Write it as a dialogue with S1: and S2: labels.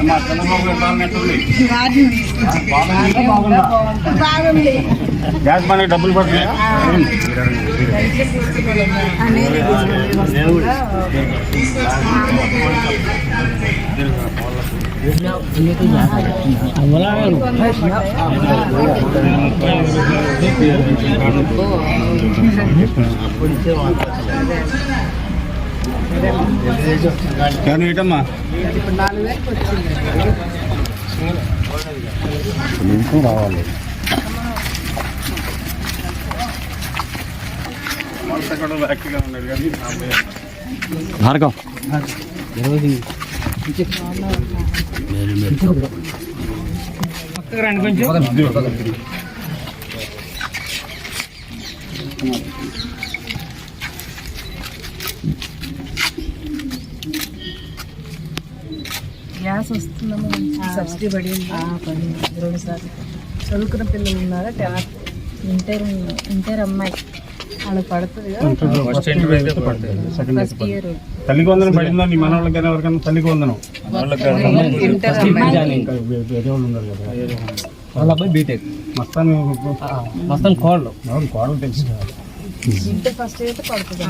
S1: అమ్మా చంద్రబాబు గవర్నమెంట్ ఉంది
S2: బాగుంది
S1: గ్యాస్ బండ్కి డబ్బులు పడుతున్నాయా? కానీ ఏంటమ్మా రావాలి కూడా యాక్టివ్గా ఉన్నాడు
S2: గ్యాస్ వస్తుందమ్మా సబ్సిడీ పడింది. రెండు సార్లు చదువుకున్న పిల్లలు ఉన్నారా? టెన్త్ ఇంటర్ ఇంటర్ అమ్మాయి. అలా పడుతుంది ఫస్ట్ ఇయర్
S1: తల్లికి వందనం పడిందా? నీ మనవాళ్ళకైనా ఎవరికైనా తల్లికి వందనం
S2: ఇంటర్ అమ్మాయి.
S1: ఇంకా వే- వేరే వాళ్ళు ఉన్నారు కదా.
S3: వాళ్ళ అబ్బాయి బీటెక్
S1: మస్తాను ఎవరు కోడలు. తెలుసు.
S2: ఇంటర్ ఫస్ట్ పడుతుంది